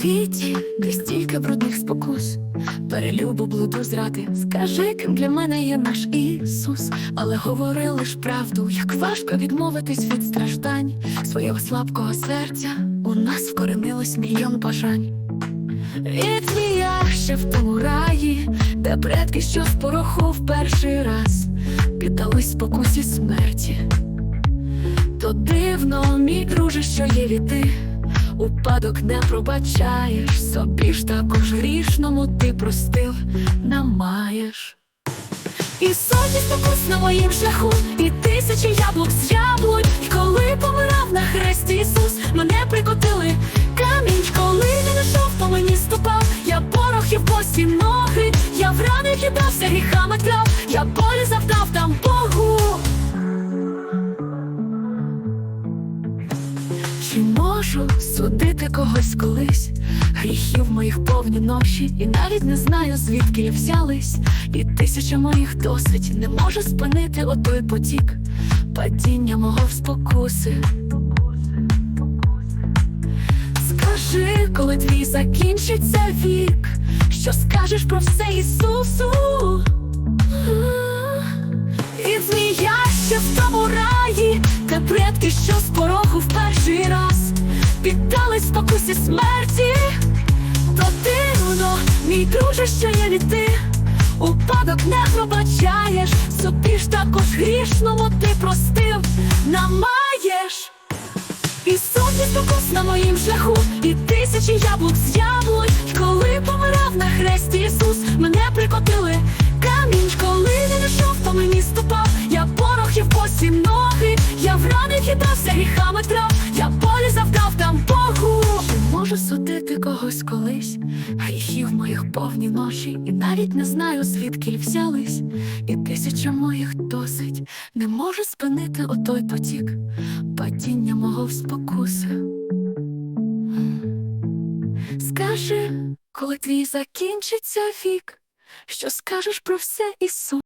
світі, де стільки брудних спокус, перелюбу блуду зради. Скажи, ким для мене є наш Ісус, але говори лиш правду, як важко відмовитись від страждань свого слабкого серця. У нас вкоренилось мільйон бажань. Від змія ще в тому раї, де предки, що з пороху в перший раз піддались спокусі смерті. То дивно, мій друже, що є віти, упадок не пробачаєш, собі ж також грішному ти простив нам маєш. І сотні спокус на моїм шляху, і тисячі яблук з яблунь. І коли помирав на хресті Ісус, мене прикотили камінь, коли він ішов, по мені ступав, я порох і босі ноги, я в рани хитався, гріхами трав, я болі завдав там Богу. Чи можу судити когось колись? Гріхів моїх повні ноші, і навіть не знаю, звідки я взялись. І тисяча моїх досить не може спинити отой потік, падіння мого в спокуси. Скажи, коли твій закінчиться вік, що скажеш про все Ісусу? Предки, що з пороху в перший раз піддались спокусі смерті, то дивно, мій друже, що є від ти, упадок не пробачаєш, собі ж також грішному ти простив, нам маєш. І сотні спокус на моїм шляху, і тисячі яблук з в хитався гріхами трав, я болі завдав там Богу. Можу судити когось колись, гріхів моїх повні ноші, і навіть не знаю, звідки взялись, і тисяча моїх досить не може спинити отой потік падіння мого в спокуси. Скажи, коли твій закінчиться вік, що скажеш про все Ісус?